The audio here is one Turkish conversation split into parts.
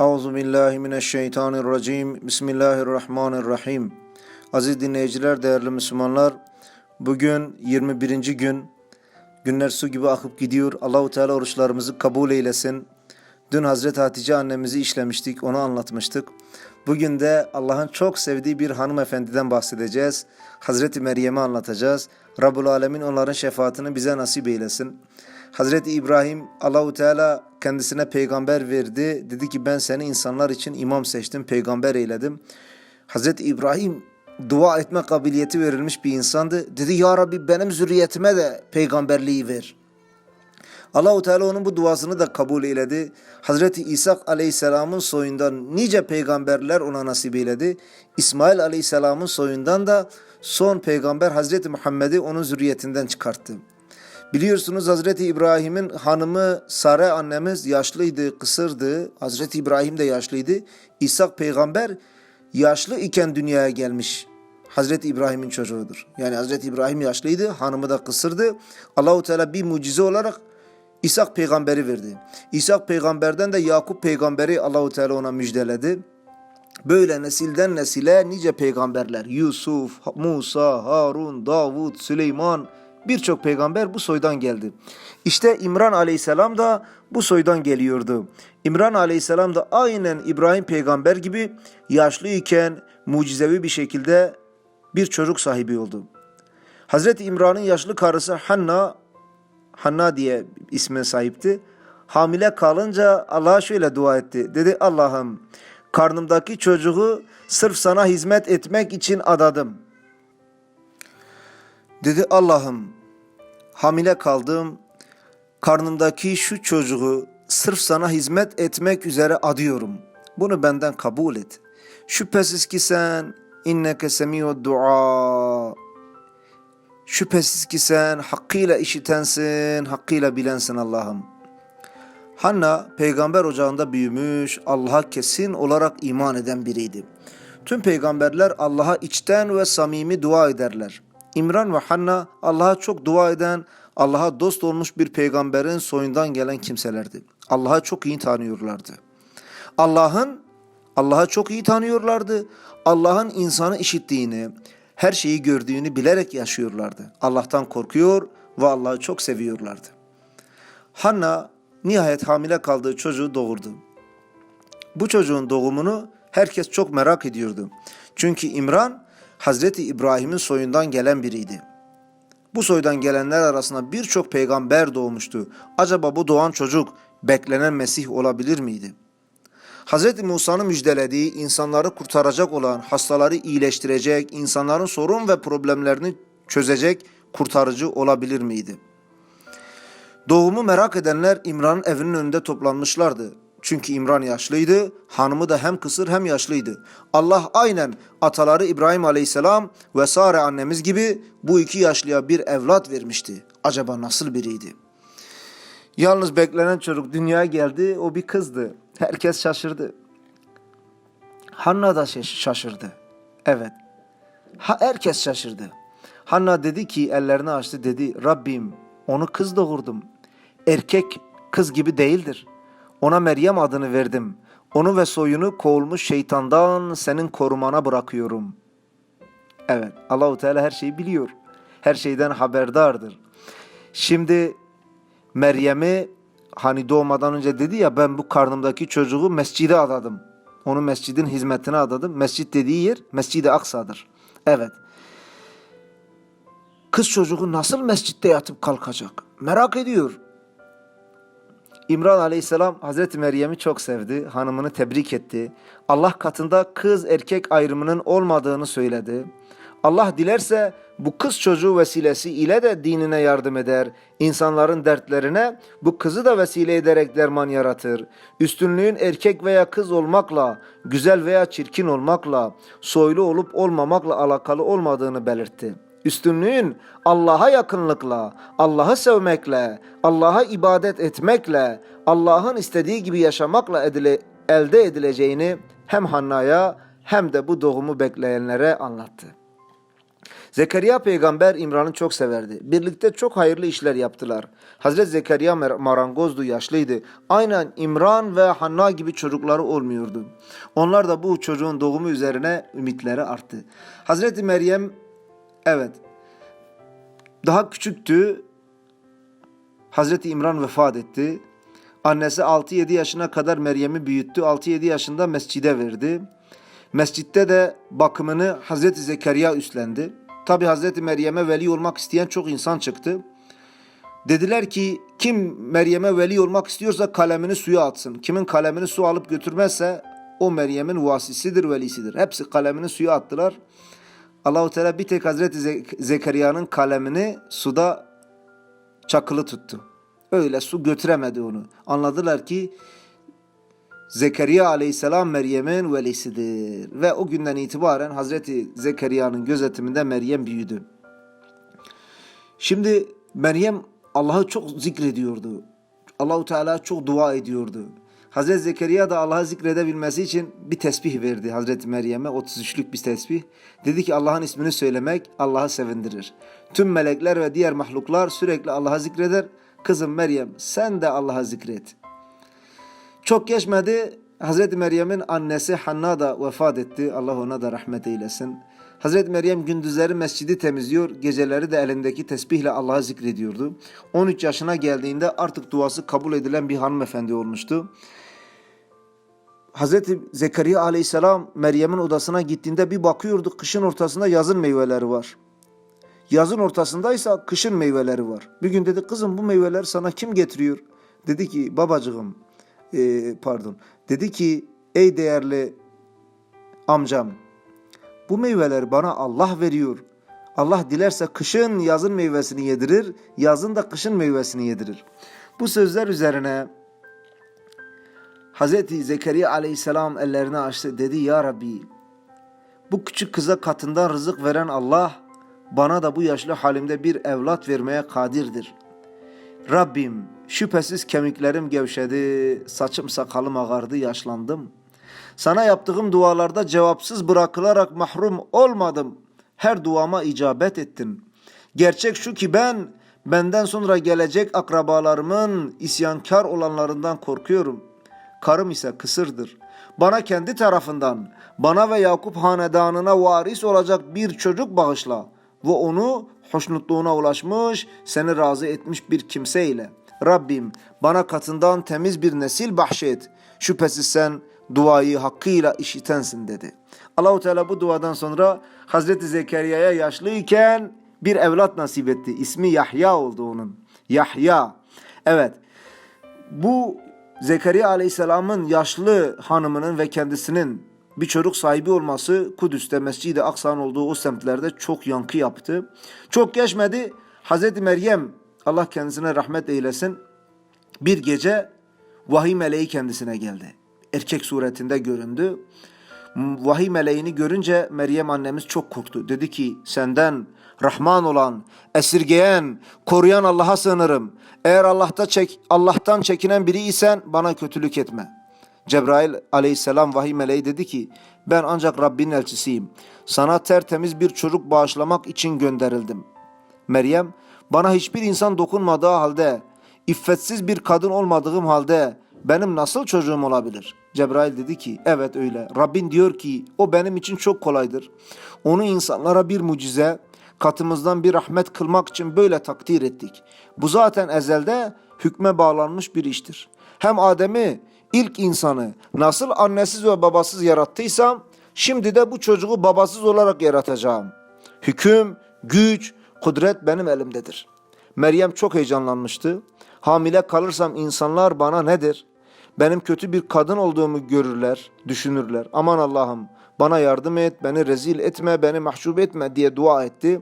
Euzu billahi mineşşeytanirracim. Bismillahirrahmanirrahim. Aziz dinleyiciler, değerli Müslümanlar, bugün 21. gün. Günler su gibi akıp gidiyor. Allahu Teala oruçlarımızı kabul eylesin. Dün Hazreti Hatice annemizi işlemiştik, onu anlatmıştık. Bugün de Allah'ın çok sevdiği bir hanımefendiden bahsedeceğiz. Hazreti Meryem'i anlatacağız. Rabbul Alemin onların şefaatini bize nasip eylesin. Hazreti İbrahim Allahu Teala kendisine peygamber verdi. Dedi ki ben seni insanlar için imam seçtim, peygamber eyledim. Hazreti İbrahim dua etme kabiliyeti verilmiş bir insandı. Dedi ya Rabbi benim zürriyetime de peygamberliği ver. Allahu Teala onun bu duasını da kabul eyledi. Hazreti İsa Aleyhisselam'ın soyundan nice peygamberler ona nasip eyledi. İsmail Aleyhisselam'ın soyundan da son peygamber Hazreti Muhammed'i onun zürriyetinden çıkarttı. Biliyorsunuz Hazreti İbrahim'in hanımı Sare annemiz yaşlıydı, kısırdı. Hazreti İbrahim de yaşlıydı. İsa peygamber yaşlı iken dünyaya gelmiş. Hazreti İbrahim'in çocuğudur. Yani Hazreti İbrahim yaşlıydı, hanımı da kısırdı. Allahu Teala bir mucize olarak İsa peygamberi verdi. İsa peygamberden de Yakup peygamberi Allahu Teala ona müjdeledi. Böyle nesilden nesile nice peygamberler Yusuf, Musa, Harun, Davud, Süleyman birçok peygamber bu soydan geldi. İşte İmran aleyhisselam da bu soydan geliyordu. İmran aleyhisselam da aynen İbrahim peygamber gibi yaşlı iken mucizevi bir şekilde bir çocuk sahibi oldu. Hazreti İmran'ın yaşlı karısı Hanna, Hanna diye isme sahipti. Hamile kalınca Allah'a şöyle dua etti. Dedi Allah'ım karnımdaki çocuğu sırf sana hizmet etmek için adadım. Dedi Allah'ım hamile kaldım. Karnımdaki şu çocuğu sırf sana hizmet etmek üzere adıyorum. Bunu benden kabul et. Şüphesiz ki sen inneke semiyud dua. Şüphesiz ki sen hakkıyla işitensin, hakkıyla bilensin Allah'ım. Hanna peygamber ocağında büyümüş, Allah'a kesin olarak iman eden biriydi. Tüm peygamberler Allah'a içten ve samimi dua ederler. İmran ve Hanna Allah'a çok dua eden, Allah'a dost olmuş bir peygamberin soyundan gelen kimselerdi. Allah'a çok iyi tanıyorlardı. Allah'ın Allah'a çok iyi tanıyorlardı. Allah'ın insanı işittiğini, her şeyi gördüğünü bilerek yaşıyorlardı. Allah'tan korkuyor ve Allah'ı çok seviyorlardı. Hanna nihayet hamile kaldığı çocuğu doğurdu. Bu çocuğun doğumunu herkes çok merak ediyordu. Çünkü İmran Hazreti İbrahim'in soyundan gelen biriydi. Bu soydan gelenler arasında birçok peygamber doğmuştu. Acaba bu doğan çocuk beklenen Mesih olabilir miydi? Hz. Musa'nın müjdelediği insanları kurtaracak olan, hastaları iyileştirecek, insanların sorun ve problemlerini çözecek kurtarıcı olabilir miydi? Doğumu merak edenler İmran'ın evinin önünde toplanmışlardı. Çünkü İmran yaşlıydı, hanımı da hem kısır hem yaşlıydı. Allah aynen ataları İbrahim aleyhisselam ve Sare annemiz gibi bu iki yaşlıya bir evlat vermişti. Acaba nasıl biriydi? Yalnız beklenen çocuk dünyaya geldi, o bir kızdı. Herkes şaşırdı. Hanna da şaş- şaşırdı. Evet. Ha, herkes şaşırdı. Hanna dedi ki ellerini açtı dedi Rabbim onu kız doğurdum. Erkek kız gibi değildir. Ona Meryem adını verdim. Onu ve soyunu kovulmuş şeytandan senin korumana bırakıyorum. Evet Allahu Teala her şeyi biliyor. Her şeyden haberdardır. Şimdi Meryem'i hani doğmadan önce dedi ya ben bu karnımdaki çocuğu mescide adadım. Onu mescidin hizmetine adadım. Mescit dediği yer Mescid-i Aksa'dır. Evet. Kız çocuğu nasıl mescitte yatıp kalkacak? Merak ediyor. İmran Aleyhisselam Hazreti Meryem'i çok sevdi. Hanımını tebrik etti. Allah katında kız erkek ayrımının olmadığını söyledi. Allah dilerse bu kız çocuğu vesilesi ile de dinine yardım eder. İnsanların dertlerine bu kızı da vesile ederek derman yaratır. Üstünlüğün erkek veya kız olmakla, güzel veya çirkin olmakla, soylu olup olmamakla alakalı olmadığını belirtti. Üstünlüğün Allah'a yakınlıkla, Allah'ı sevmekle, Allah'a ibadet etmekle, Allah'ın istediği gibi yaşamakla edile, elde edileceğini hem Hanna'ya hem de bu doğumu bekleyenlere anlattı. Zekeriya peygamber İmran'ı çok severdi. Birlikte çok hayırlı işler yaptılar. Hazreti Zekeriya marangozdu, yaşlıydı. Aynen İmran ve Hanna gibi çocukları olmuyordu. Onlar da bu çocuğun doğumu üzerine ümitleri arttı. Hazreti Meryem evet daha küçüktü. Hazreti İmran vefat etti. Annesi 6-7 yaşına kadar Meryem'i büyüttü. 6-7 yaşında mescide verdi. Mescitte de bakımını Hazreti Zekeriya üstlendi. Tabi Hazreti Meryem'e veli olmak isteyen çok insan çıktı. Dediler ki kim Meryem'e veli olmak istiyorsa kalemini suya atsın. Kimin kalemini su alıp götürmezse o Meryem'in vasisidir, velisidir. Hepsi kalemini suya attılar. Allahu Teala bir tek Hazreti Ze- Zekeriya'nın kalemini suda çakılı tuttu. Öyle su götüremedi onu. Anladılar ki Zekeriya aleyhisselam Meryem'in velisidir. Ve o günden itibaren Hazreti Zekeriya'nın gözetiminde Meryem büyüdü. Şimdi Meryem Allah'ı çok zikrediyordu. Allahu Teala çok dua ediyordu. Hazreti Zekeriya da Allah'ı zikredebilmesi için bir tesbih verdi Hazreti Meryem'e 33'lük bir tesbih. Dedi ki Allah'ın ismini söylemek Allah'ı sevindirir. Tüm melekler ve diğer mahluklar sürekli Allah'ı zikreder. Kızım Meryem sen de Allah'ı zikret. Çok geçmedi Hazreti Meryem'in annesi Hanna da vefat etti. Allah ona da rahmet eylesin. Hazreti Meryem gündüzleri mescidi temizliyor, geceleri de elindeki tesbihle Allah'ı zikrediyordu. 13 yaşına geldiğinde artık duası kabul edilen bir hanımefendi olmuştu. Hazreti Zekeriya aleyhisselam Meryem'in odasına gittiğinde bir bakıyordu kışın ortasında yazın meyveleri var. Yazın ortasındaysa kışın meyveleri var. Bir gün dedi kızım bu meyveleri sana kim getiriyor? Dedi ki babacığım e, pardon. Dedi ki ey değerli amcam bu meyveleri bana Allah veriyor. Allah dilerse kışın yazın meyvesini yedirir, yazın da kışın meyvesini yedirir. Bu sözler üzerine Hazreti Zekeriya aleyhisselam ellerini açtı. Dedi ya Rabbi bu küçük kıza katından rızık veren Allah bana da bu yaşlı halimde bir evlat vermeye kadirdir. Rabbim şüphesiz kemiklerim gevşedi, saçım sakalım ağardı, yaşlandım. Sana yaptığım dualarda cevapsız bırakılarak mahrum olmadım. Her duama icabet ettin. Gerçek şu ki ben benden sonra gelecek akrabalarımın isyankar olanlarından korkuyorum. Karım ise kısırdır. Bana kendi tarafından, bana ve Yakup hanedanına varis olacak bir çocuk bağışla ve onu hoşnutluğuna ulaşmış, seni razı etmiş bir kimseyle. Rabbim bana katından temiz bir nesil bahşet. Şüphesiz sen duayı hakkıyla işitensin dedi. Allahu Teala bu duadan sonra Hazreti Zekeriya'ya yaşlıyken bir evlat nasip etti. İsmi Yahya oldu onun. Yahya. Evet. Bu Zekeriya Aleyhisselam'ın yaşlı hanımının ve kendisinin bir çocuk sahibi olması Kudüs'te Mescid-i Aksa'nın olduğu o semtlerde çok yankı yaptı. Çok geçmedi Hazreti Meryem Allah kendisine rahmet eylesin bir gece vahiy meleği kendisine geldi. Erkek suretinde göründü. Vahiy meleğini görünce Meryem annemiz çok korktu. Dedi ki senden Rahman olan, esirgeyen, koruyan Allah'a sığınırım. Eğer Allah'ta çek, Allah'tan çekinen biri isen bana kötülük etme. Cebrail aleyhisselam vahiy meleği dedi ki ben ancak Rabbinin elçisiyim. Sana tertemiz bir çocuk bağışlamak için gönderildim. Meryem bana hiçbir insan dokunmadığı halde, iffetsiz bir kadın olmadığım halde benim nasıl çocuğum olabilir? Cebrail dedi ki evet öyle. Rabbin diyor ki o benim için çok kolaydır. Onu insanlara bir mucize, katımızdan bir rahmet kılmak için böyle takdir ettik. Bu zaten ezelde hükme bağlanmış bir iştir. Hem Adem'i ilk insanı nasıl annesiz ve babasız yarattıysam şimdi de bu çocuğu babasız olarak yaratacağım. Hüküm, güç, kudret benim elimdedir. Meryem çok heyecanlanmıştı. Hamile kalırsam insanlar bana nedir? Benim kötü bir kadın olduğumu görürler, düşünürler. Aman Allah'ım bana yardım et, beni rezil etme, beni mahcup etme diye dua etti.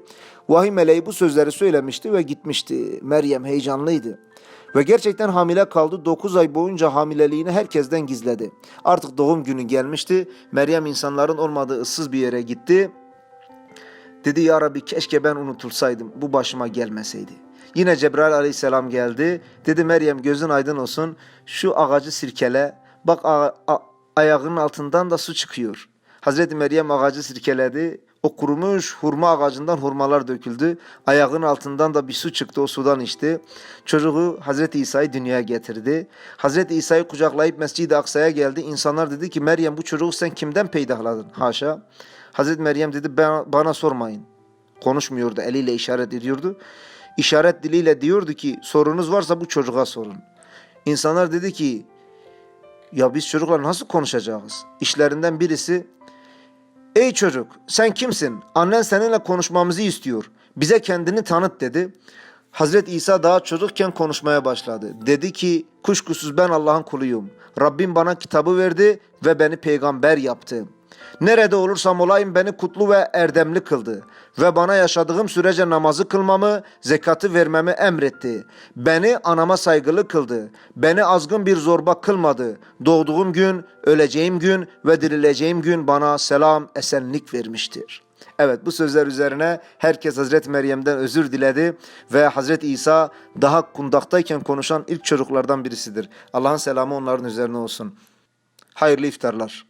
Vahiy meleği bu sözleri söylemişti ve gitmişti. Meryem heyecanlıydı. Ve gerçekten hamile kaldı. 9 ay boyunca hamileliğini herkesten gizledi. Artık doğum günü gelmişti. Meryem insanların olmadığı ıssız bir yere gitti. Dedi ya Rabbi keşke ben unutulsaydım. Bu başıma gelmeseydi. Yine Cebrail aleyhisselam geldi. Dedi Meryem gözün aydın olsun. Şu ağacı sirkele. Bak ayağının altından da su çıkıyor. Hazreti Meryem ağacı sirkeledi. O kurumuş hurma ağacından hurmalar döküldü. Ayağının altından da bir su çıktı. O sudan içti. Çocuğu Hazreti İsa'yı dünyaya getirdi. Hazreti İsa'yı kucaklayıp Mescid-i Aksa'ya geldi. İnsanlar dedi ki Meryem bu çocuğu sen kimden peydahladın? Haşa. Hazreti Meryem dedi "Ben- bana sormayın. Konuşmuyordu. Eliyle işaret ediyordu. İşaret diliyle diyordu ki sorunuz varsa bu çocuğa sorun. İnsanlar dedi ki ya biz çocukla nasıl konuşacağız? İşlerinden birisi Ey çocuk sen kimsin? Annen seninle konuşmamızı istiyor. Bize kendini tanıt dedi. Hazreti İsa daha çocukken konuşmaya başladı. Dedi ki kuşkusuz ben Allah'ın kuluyum. Rabbim bana kitabı verdi ve beni peygamber yaptı. Nerede olursam olayım beni kutlu ve erdemli kıldı. Ve bana yaşadığım sürece namazı kılmamı, zekatı vermemi emretti. Beni anama saygılı kıldı. Beni azgın bir zorba kılmadı. Doğduğum gün, öleceğim gün ve dirileceğim gün bana selam, esenlik vermiştir.'' Evet bu sözler üzerine herkes Hazreti Meryem'den özür diledi ve Hazreti İsa daha kundaktayken konuşan ilk çocuklardan birisidir. Allah'ın selamı onların üzerine olsun. Hayırlı iftarlar.